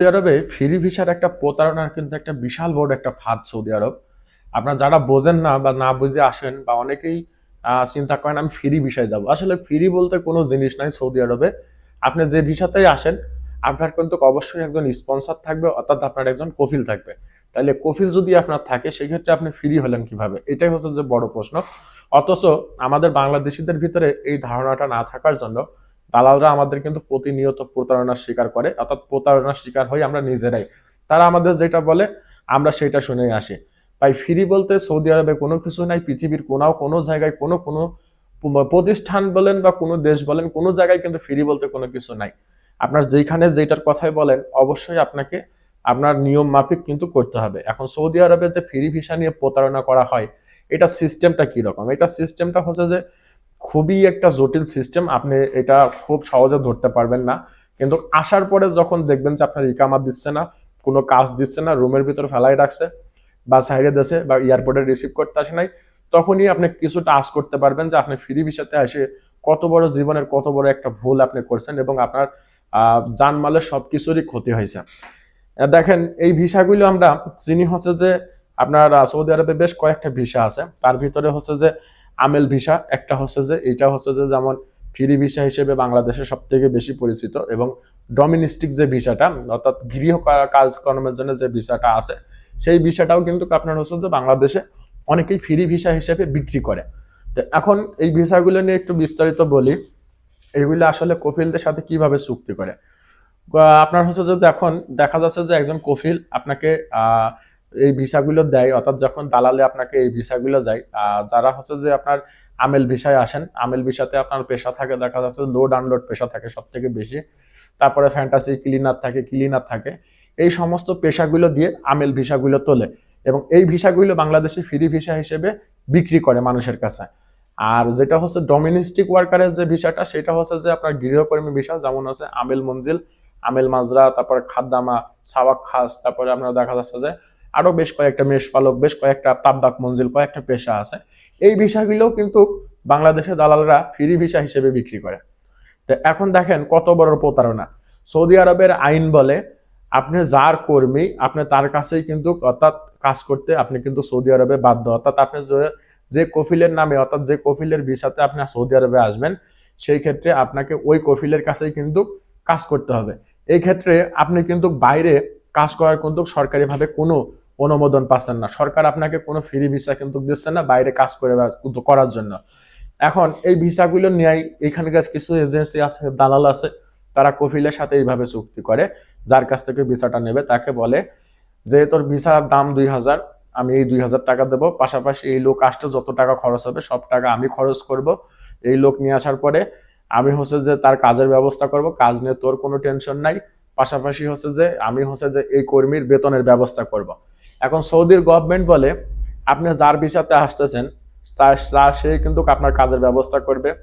Saudi আরবে free ভিসার একটা প্রতারণার কিন্তু একটা বিশাল বড় একটা ফাঁদ সৌদি আরব। আপনারা যারা বোঝেন না বা না বুঝে আসেন বা অনেকেই চিন্তা করেন আমি ফ্রি ভিসায় যাব। আসলে ফ্রি বলতে কোনো জিনিস নাই সৌদি আরবে। আপনি যে ভিসাতেই আসেন, আপনার কিন্তু অবশ্যই একজন স্পন্সর থাকবে, অর্থাৎ আপনার একজন কফিল থাকবে। তাহলে কফিল যদি আপনার থাকে, সেক্ষেত্রে আপনি ফ্রি হলেন কীভাবে? এটাই হচ্ছে যে বড় প্রশ্ন। অথচ আমাদের বাংলাদেশিদের ভিতরে এই ধারণাটা না থাকার জন্য দালালরা আমাদের কিন্তু প্রতিনিয়ত প্রতারণার শিকার করে, অর্থাৎ প্রতারণার শিকার হই আমরা নিজেরাই। তারা আমাদের যেটা বলে, আমরা সেটা শুনে আসি। তাই ফ্রি বলতে সৌদি আরবে কোনো কিছু নাই, পৃথিবীর কোনাও কোনো জায়গায় কোনো কোনো প্রতিষ্ঠান বলেন বা কোনো দেশ বলেন, কোনো জায়গায় কিন্তু ফ্রি বলতে কোনো কিছু নাই। আপনার যেখানে যেটার কথাই বলেন, অবশ্যই আপনাকে আপনার নিয়ম মাফিক কিন্তু করতে হবে। এখন সৌদি আরবে যে ফ্রি ভিসা নিয়ে প্রতারণা করা হয়, এটা সিস্টেমটা কি রকম এটা সিস্টেমটা হচ্ছে যে খুবই একটা জটিল সিস্টেম আপনি এটা খুব সহজে ধরতে পারবেন না। কিন্তু আসার পরে যখন দেখবেন যে আপনার ইকামাত দিচ্ছে না, কোনো কাজ দিচ্ছে না, রুমের ভিতরে ফেলাই রাখছে বা সাইডে দেশে বা এয়ারপোর্টে রিসিভ করতে আসে নাই, তখনই আপনি কিছুটা আশ করতে পারবেন যে আপনি ফ্রি ভিসাতে এসে কত বড় জীবনের কত বড় একটা ভুল আপনি করছেন এবং আপনার জানমালের সব কিছুরই ক্ষতি হয়েছে। দেখেন, এই ভিসাগুলো আমরা চিনি হচ্ছে যে আপনার সৌদি আরবে বেশ কয়েকটা ভিসা আছে। তার ভিতরে হচ্ছে যে আমেল ভিসা, একটা হচ্ছে যে, এটা হচ্ছে যে, যেমন ফ্রি ভিসা হিসেবে বাংলাদেশে সব থেকে বেশি পরিচিত এবং ডমিনিস্টিক যে ভিসাটা, অর্থাৎ গৃহ কাজকর্মের জন্য যে ভিসাটা আছে, সেই ভিসাটাও কিন্তু আপনার হচ্ছে যে বাংলাদেশে অনেকেই ফ্রি ভিসা হিসেবে বিক্রি করে। তো এখন এই ভিসাগুলো নিয়ে একটু বিস্তারিত বলি। এগুলো আসলে কফিলদের সাথে কীভাবে চুক্তি করে? আপনার হচ্ছে যে এখন দেখা যাচ্ছে যে একজন কফিল আপনাকে এই ভিসাগুলো দেয়, অর্থাৎ যখন দালালে আপনাকে এই ভিসাগুলো যায় যারা হচ্ছে যে আপনার আমেল ভিসায় আসেন, আমেল ভিসাতে আপনার পেশা থাকে, দেখা যাচ্ছে লোড আনলোড পেশা থাকে সব থেকে বেশি। তারপরে ফ্যান্টাসি ক্লিনার থাকে ক্লিনার থাকে। এই সমস্ত পেশাগুলো দিয়ে আমেল ভিসাগুলো তোলে এবং এই ভিসাগুলো বাংলাদেশে ফ্রি ভিসা হিসেবে বিক্রি করে মানুষের কাছে। আর যেটা হচ্ছে ডোমিনিস্টিক ওয়ার্কারের যে ভিসাটা, সেটা হচ্ছে যে আপনার গৃহকর্মী ভিসা, যেমন আছে আমেল মঞ্জিল, আমেল মাজরা তারপরে খাদ্দামা সাওয়াক খাস তারপরে আপনার দেখা যাচ্ছে যে আরও বেশ কয়েকটা মেষপালক, বেশ কয়েকটা তাব্বাক মঞ্জিল, কয়েকটা পেশা আছে। এই ভিসাগুলোও কিন্তু বাংলাদেশের দালালরা ফ্রি ভিসা হিসেবে বিক্রি করে। তো এখন দেখেন কত বড় প্রতারণা। সৌদি আরবের আইন বলে, আপনি যার কর্মী, আপনি তার কাছেই কিন্তু অর্থাৎ কাজ করতে আপনি কিন্তু সৌদি আরবে বাধ্য। অর্থাৎ আপনি যে কফিলের নামে, অর্থাৎ যে কফিলের ভিসাতে আপনি সৌদি আরবে আসবেন, সেই ক্ষেত্রে আপনাকে ওই কফিলের কাছেই কিন্তু কাজ করতে হবে। এই ক্ষেত্রে আপনি কিন্তু বাইরে কাজ করার কিন্তু সরকারিভাবে কোনো অনুমোদন পাচ্ছেন না। সরকার আপনাকে কোনো ফ্রি ভিসা কিন্তু দিচ্ছে না বাইরে কাজ করে করার জন্য। এখন এই ভিসাগুলো নিয়ে এখানকার কিছু এজেন্সি আছে, দালাল আছে, তারা কফিলের সাথে এইভাবে চুক্তি করে। যার কাছ থেকে ভিসাটা নেবে, তাকে বলে যে তোর ভিসার দাম দুই হাজার, আমি এই দুই হাজার টাকা দেবো। পাশাপাশি এই লোক আসতে যত টাকা খরচ হবে, সব টাকা আমি খরচ করব। এই লোক নিয়ে আসার পরে আমি হচ্ছে যে তার কাজের ব্যবস্থা করব। কাজ নিয়ে তোর কোনো টেনশন নাই। পাশাপাশি হচ্ছে যে আমি হচ্ছে যে এই কর্মীর বেতনের ব্যবস্থা করব। এখন সৌদির গভর্নমেন্ট বলে, আপনি যার ভিসাতে আসতেছেন, তার- সে কিন্তু আপনার কাজের ব্যবস্থা করবে,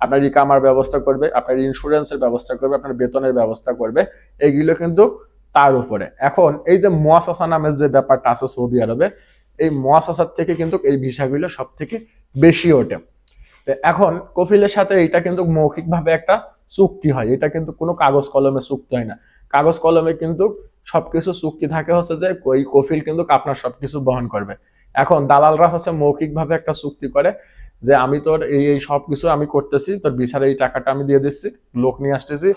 আপনার ইকামার ব্যবস্থা করবে, আপনার ইন্স্যুরেন্সের ব্যবস্থা করবে, আপনার বেতনের ব্যবস্থা করবে এইগুলো কিন্তু তার উপরে। এখন এই যে মোয়াসাসা নামের যে ব্যাপারটা আছে সৌদি আরবে, এই মোয়াসাসার থেকে কিন্তু এই ভিসাগুলো সব থেকে বেশি ওঠে। এখন কফিলের সাথে এটা কিন্তু মৌখিকভাবে একটা চুক্তি হয়। এটা কিন্তু কোনো কাগজ কলমে চুক্তি হয় না। কাগজ কলমে কিন্তু সবকিছু চুক্তি থাকে হচ্ছে যে ওই কফিল কিন্তু আপনার সবকিছু বহন করবে। এখন দালালরা হচ্ছে মৌখিকভাবে একটা চুক্তি করে যে আমি তোর এই এই সব কিছু আমি করতেছি, তোর বিচার এই টাকাটা আমি দিয়ে দিচ্ছি, লোক নিয়ে আসতেছি,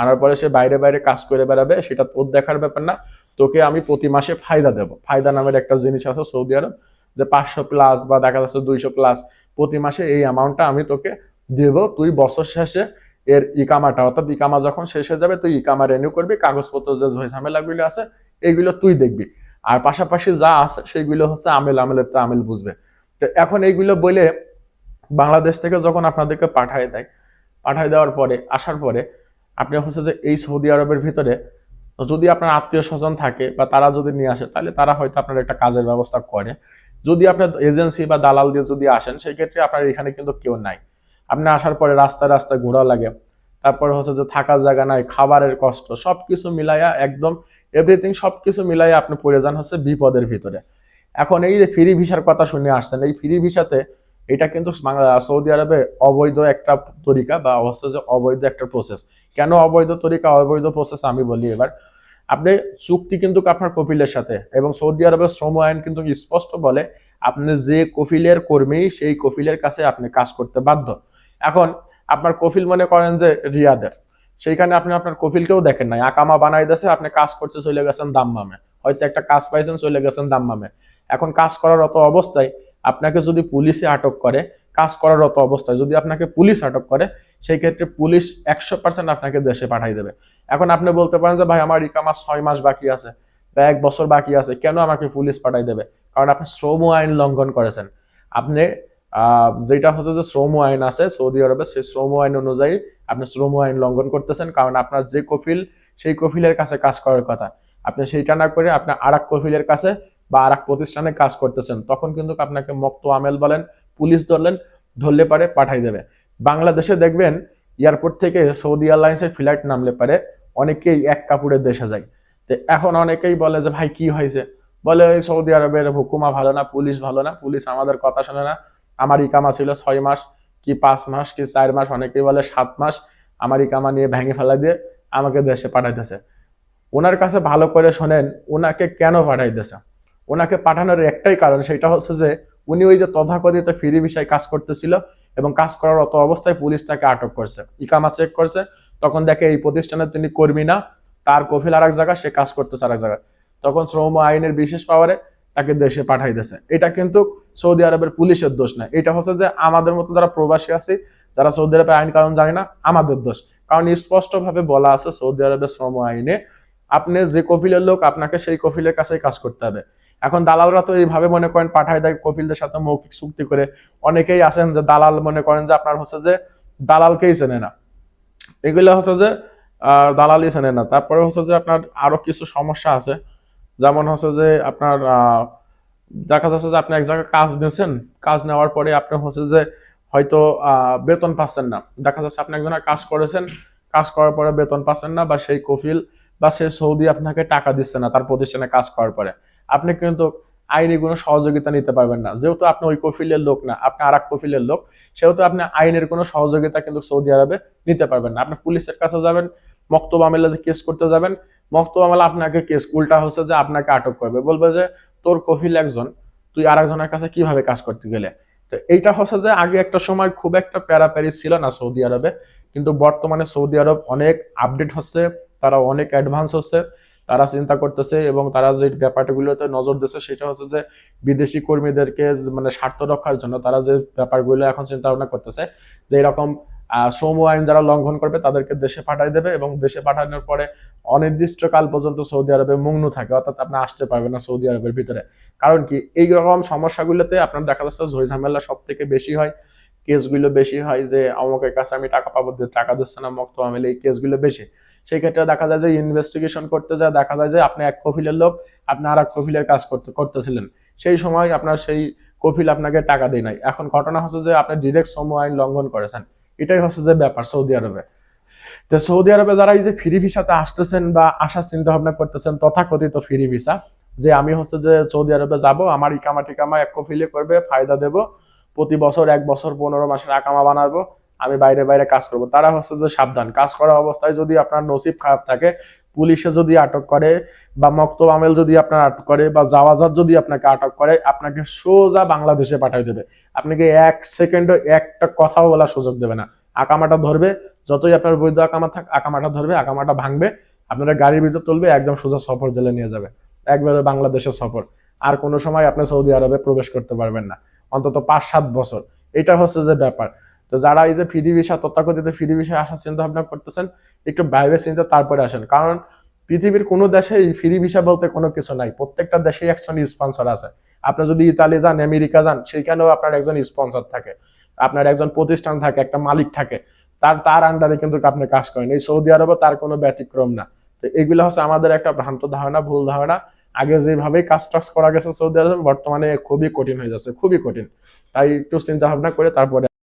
আনার পরে সে বাইরে বাইরে কাজ করে বেড়াবে, সেটা তোর দেখার ব্যাপার না, তোকে আমি প্রতি মাসে ফায়দা দেব। ফায়দা নামের একটা জিনিস আছে সৌদি আরব, যে পাঁচশো প্লাস বা দেখা যাচ্ছে দুইশো প্লাস প্রতি মাসে এই অ্যামাউন্টটা আমি তোকে দেব, তুই বছর শেষে এর ইকামাটা, অর্থাৎ ইকামা যখন শেষ হয়ে যাবে, তুই ইকামা রেনিউ করবি, কাগজপত্র যে ঝামেলাগুলো আছে, এইগুলো তুই দেখবি। আর পাশাপাশি যা আছে সেইগুলো হচ্ছে আমেল, আমেলের তো আমেল বুঝবে। তো এখন এইগুলো বলে বাংলাদেশ থেকে যখন আপনাদেরকে পাঠায় দেয়, পাঠায় দেওয়ার পরে, আসার পরে, আপনি হচ্ছে যে এই সৌদি আরবের ভিতরে, যদি আপনার আত্মীয় স্বজন থাকে বা তারা যদি নিয়ে আসে, তাহলে তারা হয়তো আপনার একটা কাজের ব্যবস্থা করে। যদি আপনার এজেন্সি বা দালাল দিয়ে যদি আসেন সেই ক্ষেত্রে আপনার এখানে কিন্তু কেউ নাই। আপনি আসার পরে রাস্তায় রাস্তায় ঘোরা লাগে। তারপর হচ্ছে যে থাকার জায়গা নাই, খাবারের কষ্ট, সবকিছু মিলাইয়া একদম এভরিথিং সবকিছু মিলাইয়া আপনি পড়ে যান হচ্ছে বিপদের ভিতরে। এখন এই যে ফ্রি ভিসার কথা শুনে আসছেন, এই ফ্রি ভিসাতে এটা কিন্তু সৌদি আরবে অবৈধ একটা তরিকা বা হচ্ছে যে অবৈধ একটা প্রসেস কেন অবৈধ তরিকা, অবৈধ প্রসেস আমি বলি এবার। আপনি চুক্তি কিন্তু আপনার কপিলের সাথে এবং সৌদি আরবের শ্রম আইন কিন্তু স্পষ্ট বলে আপনি যে কপিলের কর্মী, সেই কপিলের কাছে আপনি কাজ করতে বাধ্য। এখন আপনার কফিল মনে করেন যে রিয়াদের, সেইখানে আপনি আপনার কফিলকেও দেখেন নাই। আকামা বানাই দিয়েছে আপনি কাজ করছে চলে গেছেন দাম্মামে। হয়তো একটা কাজ পাইছেন, চলে গেছেন দাম্মামে। এখন কাজ করার অত অবস্থায় আপনাকে যদি পুলিশে আটক করে, কাজ করার অত অবস্থায় যদি আপনাকে পুলিশ আটক করে, সেই ক্ষেত্রে পুলিশ একশো পার্সেন্ট আপনাকে দেশে পাঠাই দেবে। এখন আপনি বলতে পারেন যে, ভাই, আমার ইকামা ছয় মাস বাকি আছে বা এক বছর বাকি আছে, কেন আমাকে পুলিশ পাঠাই দেবে? কারণ আপনি শ্রম আইন লঙ্ঘন করেছেন। আপনি যেটা হচ্ছে যে শ্রম আইন আছে সৌদি আরবে, সেই শ্রম আইন অনুযায়ী আপনি শ্রম আইন লঙ্ঘন করতেছেন, কারণ আপনার যে কফিল, সেই কফিলের কাছে কাজ করার কথা। আপনি সেইটা না করে আপনি আর কফিলের কাছে বা আর প্রতিষ্ঠানে কাজ করতেছেন, তখন কিন্তু আপনাকে মক্ত আমেল বলেন, পুলিশ ধরলেন, ধরলে পারে, পাঠাই দেবে। বাংলাদেশে দেখবেন, এয়ারপোর্ট থেকে সৌদি এয়ারলাইন্সের ফ্লাইট নামলে পারে, অনেকেই এক কাপড়ের দেশে যায়। তো এখন অনেকেই বলে যে, ভাই, কি হয়েছে? বলে ওই সৌদি আরবের হুকুমা ভালো না, পুলিশ ভালো না, পুলিশ আমাদের কথা শোনে না। আমার ইকামা ছিল ছয় মাস, কি পাঁচ মাস, কি চার মাস, অনেকেই বলে সাত মাস, আমার ইকামা নিয়ে ভেঙে ফেলা দিয়ে আমাকে দেশে পাঠাইতেছে। ওনার কাছে ভালো করে শোনেন ওনাকে কেন পাঠাইতেছে? ওনাকে পাঠানোর একটাই কারণ সেটা হচ্ছে যে, উনি ওই যে তথাকথিত ফিরি বিষয় কাজ করতেছিল এবং কাজ করার অত অবস্থায় পুলিশ তাকে আটক করছে ইকামা চেক করছে। তখন দেখে এই প্রতিষ্ঠানে তিনি কর্মী না, তার কফিল আর এক জায়গায়, সে কাজ করতেছে আর এক জায়গায়। তখন শ্রম আইনের বিশেষ পাওয়ারে তাকে দেশে পাঠাই দিয়েছে এটা কিন্তু সৌদি আরবের পুলিশের দোষ না। এটা হচ্ছে যে আমাদের মতো যারা প্রবাসী আছি, যারা সৌদি আরবের আইন কারণ জানি না, আমাদের দোষ। কারণ স্পষ্টভাবে বলা আছে সৌদি আরবের শ্রম আইনে আপনি যে কফিলের লোক, আপনাকে সেই কফিলের কাছেই কাজ করতে হবে। এখন দালালরা তো এইভাবে মনে করেন পাঠায় দেয় কপিলদের সাথে মৌখিক চুক্তি করে। অনেকেই আছেন যে দালাল মনে করেন যে আপনার হচ্ছে যে দালালকেই চেনে না। এগুলো হচ্ছে যে দালালই চেনে না। তারপরে হচ্ছে যে আপনার আরও কিছু সমস্যা আছে। যেমন হচ্ছে যে আপনার দেখা যাচ্ছে যে আপনি এক জায়গায় কাজ নিয়েছেন কাজ নেওয়ার পরে আপনি হচ্ছে যে হয়তো বেতন পাচ্ছেন না। দেখা যাচ্ছে আপনি একজনের কাজ করেছেন, কাজ করার পরে বেতন পাচ্ছেন না বা সেই কফিল বা সেই সৌদি আপনাকে টাকা দিচ্ছে না তার প্রতিষ্ঠানে কাজ করার পরে। আপনি কিন্তু আইনি কোনো সহযোগিতা নিতে পারবেন না। যেহেতু আপনি ওই কফিলের লোক না, আপনি আর এক কফিলের লোক, সেহেতু আপনি আইনের কোনো সহযোগিতা কিন্তু সৌদি আরবে নিতে পারবেন না। আপনি পুলিশের কাছে যাবেন, মক্তব আমেলা যে কেস করতে যাবেন মক্তব আমেলা আপনাকে কেস উল্টা হচ্ছে যে আপনাকে আটক করবে। বলবে যে, তোর কফিল একজন, তুই আর একজনের কাছে কীভাবে কাজ করতে গেলে? তো এইটা হচ্ছে যে আগে একটা সময় খুব একটা প্যারাপ্যারি ছিল না সৌদি আরবে, কিন্তু বর্তমানে সৌদি আরব অনেক আপডেট হচ্ছে, তারা অনেক অ্যাডভান্স হচ্ছে, তারা চিন্তা করতেছে এবং তারা যে ব্যাপারগুলোতে নজর দিচ্ছে সেটা হচ্ছে যে বিদেশি কর্মীদেরকে মানে স্বার্থ রক্ষার জন্য তারা যে ব্যাপারগুলো এখন চিন্তা ভাবনা করতেছে, যে এরকম শ্রম আইন যারা লঙ্ঘন করবে তাদেরকে দেশে পাঠাই দেবে এবং দেশে পাঠানোর পরে অনির্দিষ্টকাল পর্যন্ত সৌদি আরবে মুগ্ন থাকে, অর্থাৎ আপনি আসতে পারবেন না সৌদি আরবের ভিতরে। কারণ কি, এই রকম সমস্যাগুলোতে আপনার দেখা যাচ্ছে ঝই ঝামেলা সব থেকে বেশি হয়, কেসগুলো বেশি হয় যে আমাকে কাছে আমি টাকা পাবো টাকা দিচ্ছে না, মক্ত আমেলে এই কেসগুলো বেশি। সেই ক্ষেত্রে দেখা যায় যে ইনভেস্টিগেশন করতে যায়, দেখা যায় যে আপনি এক কফিলের লোক, আপনি আর এক কফিলের কাজ করতে, করতেছিলেন। সেই সময় আপনার সেই কফিল আপনাকে টাকা দেয় নাই। এখন ঘটনা হচ্ছে যে আপনি ডিরেক্ট শ্রম আইন লঙ্ঘন করেছেন। এটাই হচ্ছে যে ব্যাপার সৌদি আরবে। তো সৌদি আরবে যারা এই যে ফ্রি ভিসাতে আসতেছেন বা আসার চিন্তা ভাবনা করতেছেন, তথাকথিত ফ্রি ভিসা, যে আমি হচ্ছে যে সৌদি আরবে যাব, আমার ইকামা টিকামা এক কফিলে করবে, ফায়দা দেব, প্রতি বছর এক বছর পনেরো মাসের আকামা বানাবো, আমি বাইরে বাইরে কাজ করব। তারা হচ্ছে যে সাবধান। কাজ করা অবস্থায় যদি আপনার নসিব খারাপ থাকে পুলিশে যদি আটক করে বা মক্তব আমেল যদি আপনার আটক করে বা জাওয়াজাত যদি আপনাকে আটক করে, আপনাকে সোজা বাংলাদেশে পাঠিয়ে দেবে। আপনাকে এক সেকেন্ডও একটা কথাও বলার সুযোগ দেবে না। আকামাটা ধরবে, যতই আপনার বৈধ আকামা থাক, আকামাটা ধরবে, আকামাটা ভাঙবে, আপনারা গাড়ির ভিতর তুলবে, একদম সোজা সফর জেলে নিয়ে যাবে। একবারে বাংলাদেশের সফর। আর কোনো সময় আপনি সৌদি আরবে প্রবেশ করতে পারবেন না। অন্তত পাঁচ সাত বছর। এটা হচ্ছে যে ব্যাপার। তো যারা এই যে ফ্রি ভিসা তথাকথিত ফ্রি ভিসা আসার চিন্তা ভাবনা করতেছেন, একটু বাইরে চিন্তা, তারপরে আসেন। কারণ পৃথিবীর কোনো দেশে ফ্রি ভিসা বলতে কোনো কিছু নাই। প্রত্যেকটা দেশে একজন স্পন্সর আছে। আপনি যদি ইতালি যান, আমেরিকা যান সেখানেও আপনার একজন স্পন্সর থাকে। আপনার একজন প্রতিষ্ঠান থাকে, একটা মালিক থাকে। তার তার আন্ডারে কিন্তু আপনি কাজ করেন। এই সৌদি আরবে তার কোনো ব্যতিক্রম না। তো এগুলো হচ্ছে আমাদের একটা ভ্রান্ত ধারণা, ভুল ধারণা। আগে যেভাবে কাজ টাজ করা গেছে সৌদি আরবে, বর্তমানে খুবই কঠিন হয়ে যাচ্ছে, খুবই কঠিন। তাই একটু চিন্তা ভাবনা করে তারপরে